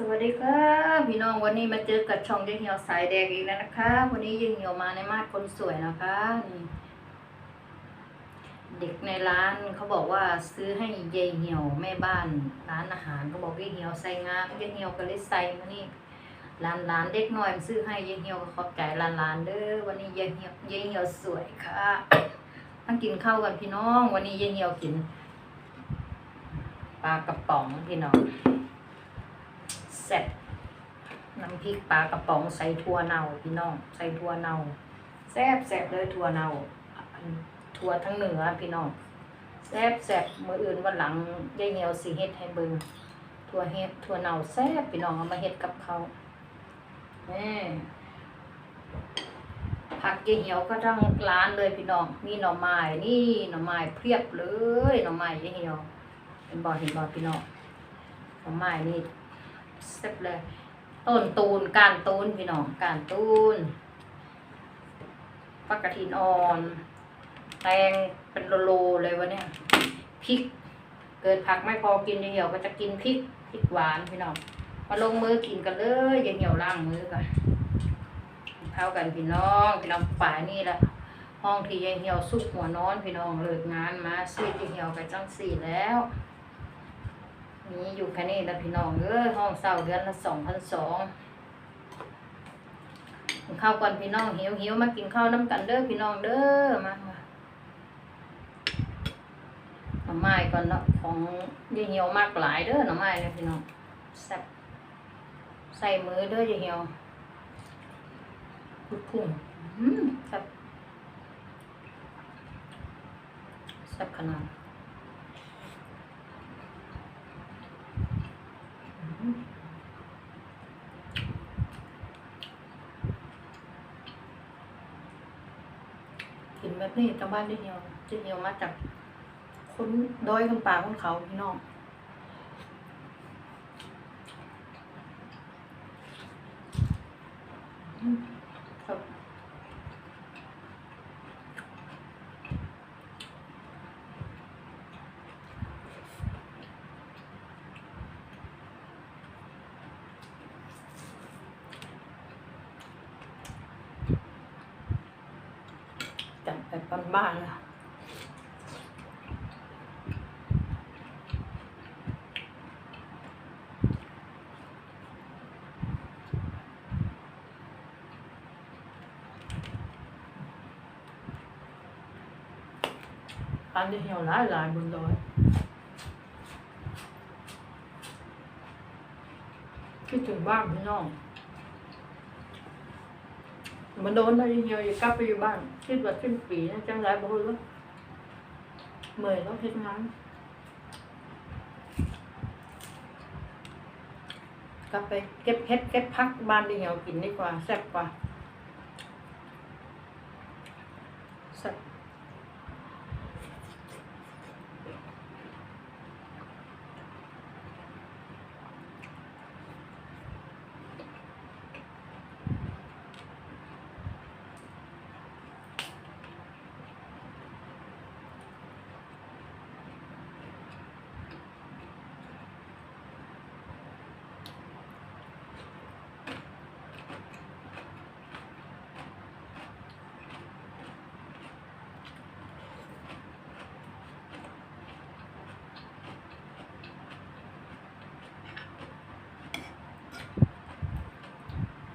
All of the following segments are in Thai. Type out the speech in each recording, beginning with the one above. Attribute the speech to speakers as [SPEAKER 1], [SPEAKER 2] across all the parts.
[SPEAKER 1] สวัสดีค่ะพี่น้องวันนี้มาเจอกับช่องยายเหี่ยวสายแดงอีกแล้วนะคะ วันนี้ยายเหี่ยวมาในมาดคนสวยนะคะนี่เด็กในร้านเขาบอกว่าซื้อให้ยายเหี่ยวแม่บ้านร้านอาหารเขาบอกยายเหี่ยวใส่งามยายเหี่ยวก็เลยใส่มานี่ร้านร้านเด็กน้อยมันซื้อให้ยายเหี่ยวก็ขอบใจร้านร้านเด้อวันนี้ยายเหี่ยวยายเหี่ยวสวยค่ะมากินข้าวกันพี่น้อง วันนี้ยายเหี่ยวกินปลากระป๋องพี่น้อง แซ่บน้ำพริกปลากระป๋องใส่ถั่วเน่าพี่น้องใส่ถั่วเน่าแซ่บแซ่บเลยถั่วเน่าถั่วทั้งเหนือพี่น้องแซ่บแซ่บมื้ออื่นวันหลังยายเหนียวสิเฮ็ดให้เบิ่งถั่วเฮ็ดถั่วเน่าแซ่บพี่น้องเอามาเฮ็ดกับเขาวแม่ผักยายเหี่ยวก็ทั้งร้านเลยพี่น้อง มีหน่อไม้นี่หน่อไม้เพียบเลยหน่อไม้ยายเหี่ยวเห็นบ่อเห็นบ่อพี่น้องหน่อไม้นี่ เสร็จเลย ต้นตูนการตูนพี่น้องการตูนฟักกระถินอ่อน แตงเป็นโลๆเลยวะเนี่ยพริก เกิดผักไม่พอกินยายเหี่ยวก็จะกินพริกพริกหวานพี่น้องมาลงมือกินกันเลยยายเหี่ยวล้างมือกันเข้ากันพี่น้องพี่น้องฝ่ายนี่แหละห้องที่ยายเหี่ยวสุกหัวนอนพี่น้องเลิกงานมาซื้อยายเหี่ยวไปจังสี่แล้ว นี่อยู่แค่นี้นะพี่น้องเอ้ยห้องเศร้าเดือนละสองพันสองข้าวก่อนพี่น้องหิวหิวมากินข้าวน้ำกันเด้อพี่น้องเด้อมาหน่อไม้ก่อนเนาะของยายเหี่ยวมากหลายเด้อหน่อไม้เนี่ยพี่น้องแซ่บใส่มือเด้อยายเหี่ยวลูกพุ่งแซ่บแซ่บขนาด กินแบบนี้ชาวบ้านได้เหี่ยวจะเหี่ยวมาจากคนดอยคนป่าคนเขาพี่น้องอืมครับจัดแบบบ้านๆนะอันที่เหี่ยวหลายหลายๆบนดอยคิดถึงบ้านพี่น้อง มันโดนได้เหี่ยวอย่ากลับไปอยู่บ้านคิดว่าสิ้นปีนะจังไรบ่รู้เมื่อยแล้วเฮ็ดงานกลับไปเก็บเฮ็ดเก็บพักบ้านเดียวกินดีกว่าแซ่บกว่าแซ่บ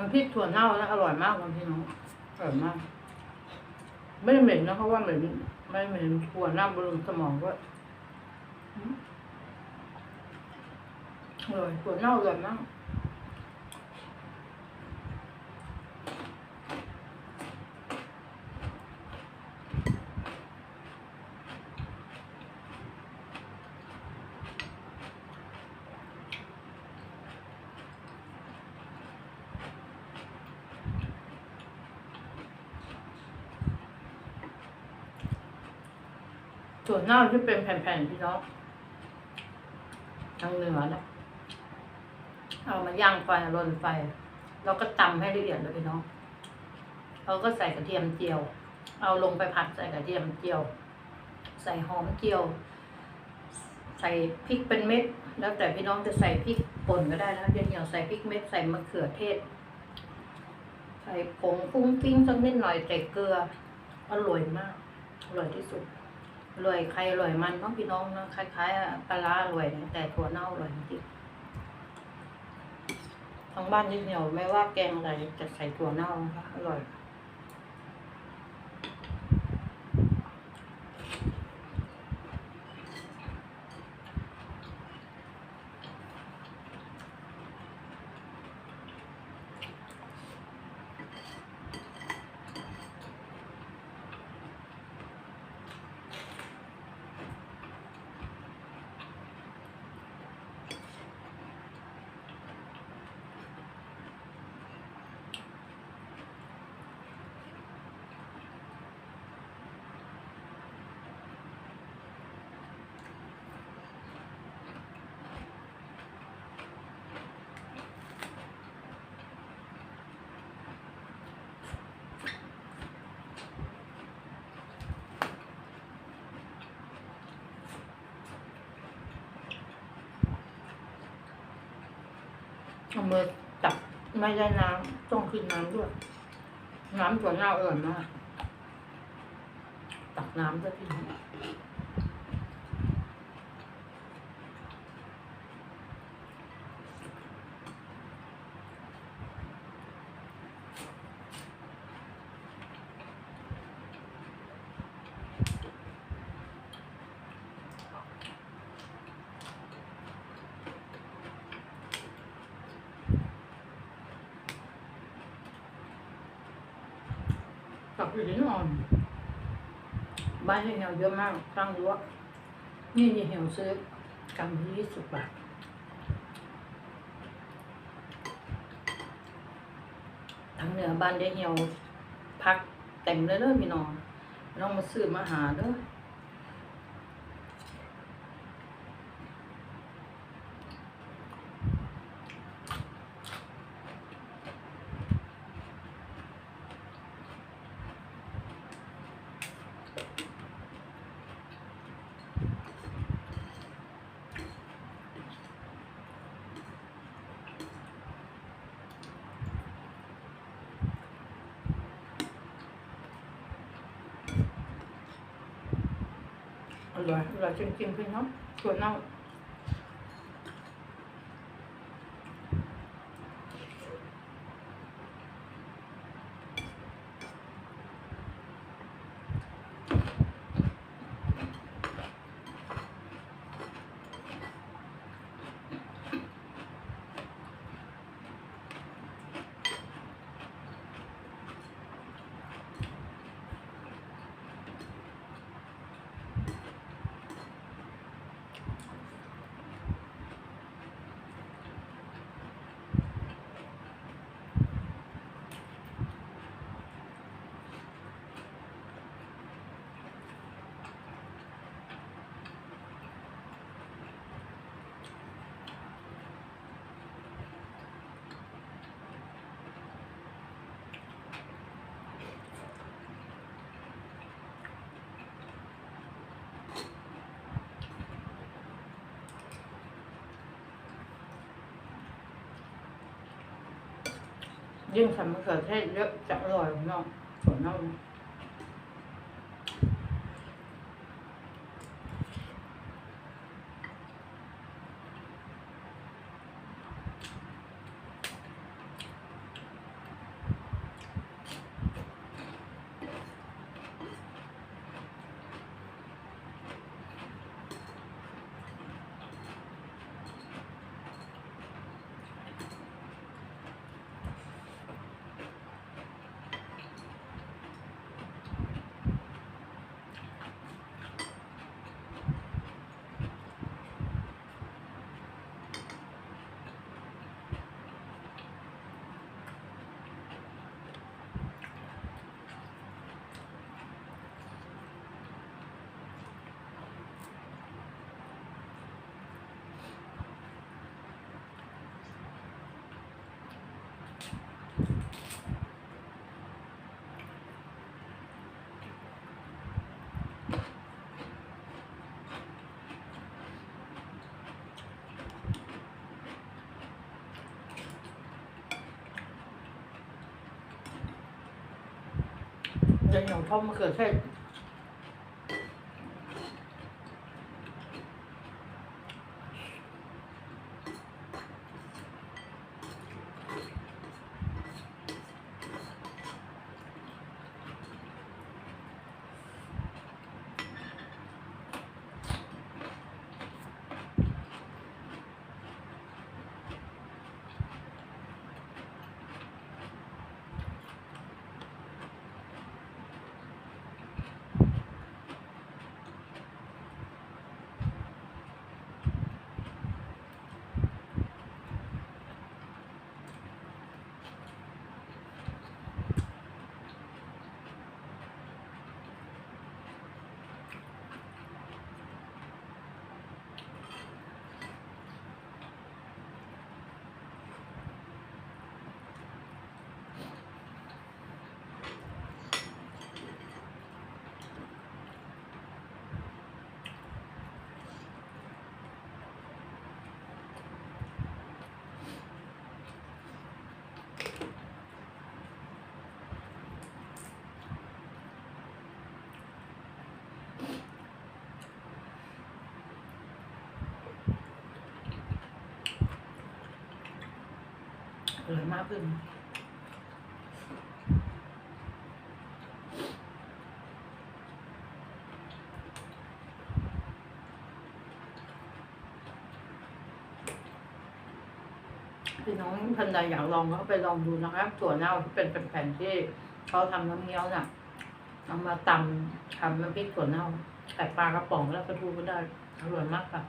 [SPEAKER 1] ทำพริกถั่วเน่านะอร่อยมากคุณพี่น้องอร่อยมาก ไม่ได้เหม็นนะเพราะว่าเหม็นไม่เหม็นถั่วเน่าบำรุงสมองด้วยอืมอร่อยถั่วเน่าอร่อยมาก ส่วนเน่าที่เป็นแผ่นๆพี่น้องทางเหนือนะเอามาย่างไฟรนไฟแล้วก็ตำให้ละเอียดเลยพี่น้องเราก็ใส่กระเทียมเจียว เอาลงไปผัดใส่กระเทียมเจียว ใส่หอมเจียว ใส่พริกเป็นเม็ด แล้วแต่พี่น้องจะใส่พริกป่นก็ได้นะเดี๋ยวเหนียวใส่พริกเม็ดใส่มะเขือเทศ ใส่ผงฟุ้งฟิ้งสักนิดหน่อยใส่เกลืออร่อยมากอร่อยที่สุด รวยใครรวยมันน้องพี่น้องนะคล้ายๆปลาร้าอร่อยนะแต่ถั่วเน่ารวยจริงๆทางบ้านยิ่งเหนียวไม่ว่าแกงอะไรจะใส่ถั่วเน่านะคะอร่อย เอามือจับไม่ได้น้ำต้องขึ้นน้ำด้วย น้ำตัวเน่าอร่อยมากตักน้ำด้วยพี่ น้องตักหินอ่อนบ้านเหี่ยวเยอะมากตั้งรั้วนี่นี่เหี่ยวซื้อกำยี่สิบบาททางเหนือบ้านได้เหี่ยวพักเต็มเลยเด้อพี่น้องน้องมาซื้อมาหาเด้อ อร่อยอร่อย ยิ่งใส่มะเขือเทศเยอะจะอร่อยเน้องถั่วเน่า เดี๋ยวเหนียวทอดมะเขือเทศ มากขึ้น พี่น้องท่านใดอยากลองก็ไปลองดูนะครับ ถั่วเน่าที่เป็นแผ่นๆที่เขาทำน้ำเงี้ยวน่ะเอามาตำทำน้ำพริกถั่วเน่าใส่ปลากระป๋องแล้วก็ทูก็ได้อร่อยมากค่ะ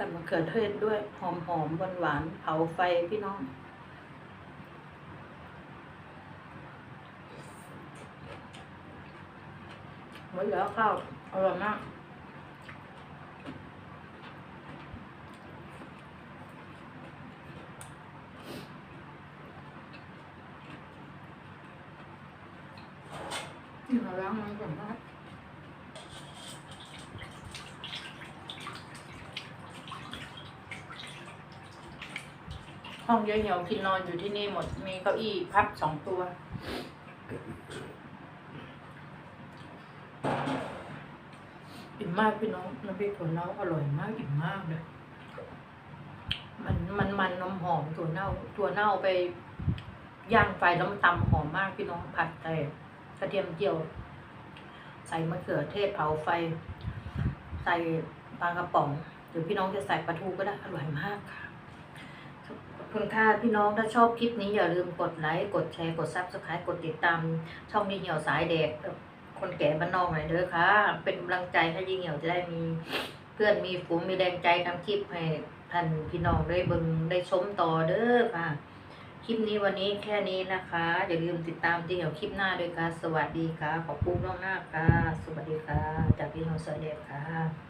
[SPEAKER 1] ใส่มะเขือเทศด้วยหอมหอมหวานหวานเผาไฟพี่น้อง หมดแล้วข้าวอร่อยมากนี่มาล้างมันก่อนนะ ห้องเยอะเหี่ยวกินนอนอยู่ที่นี่หมด มีเก้าอี้พับสองตัว อิ่มมากพี่น้องน้ำพริกถั่วเน่าอร่อยมากอิ่มมากเลยมันมันมันนมหอมถั่วเน่าถั่วเน่าไปย่างไฟแล้วมันตำหอมมากพี่น้องผัดแต่กระเทียมเจียว ใส่มะเขือเทศเผาไฟ ใส่ปลากระป๋อง หรือพี่น้องจะใส่ปลาทูก็ได้อร่อยมากค่ะ คุณค่ะพี่น้องถ้าชอบคลิปนี้อย่าลืมกดไลค์ กดแชร์ กดซับสไครต์กดติดตาม ช่องนี้เหี่ยวสายเด็กคนแก่บ้านนอกหน่อยเด้อค่ะ เป็นกำลังใจให้ยิ่งเหี่ยวจะได้มีเพื่อนมีฝูงมีแรงใจทำคลิปให้ท่านพี่น้องได้เบิ่งได้ชมต่อเด้อค่ะ คลิปนี้วันนี้แค่นี้นะคะ อย่าลืมติดตามที่เหี่ยวคลิปหน้าด้วยค่ะ สวัสดีค่ะ ขอบคุณล่วงหน้าค่ะ สวัสดีค่ะ จากพี่น้องสายเด็กค่ะ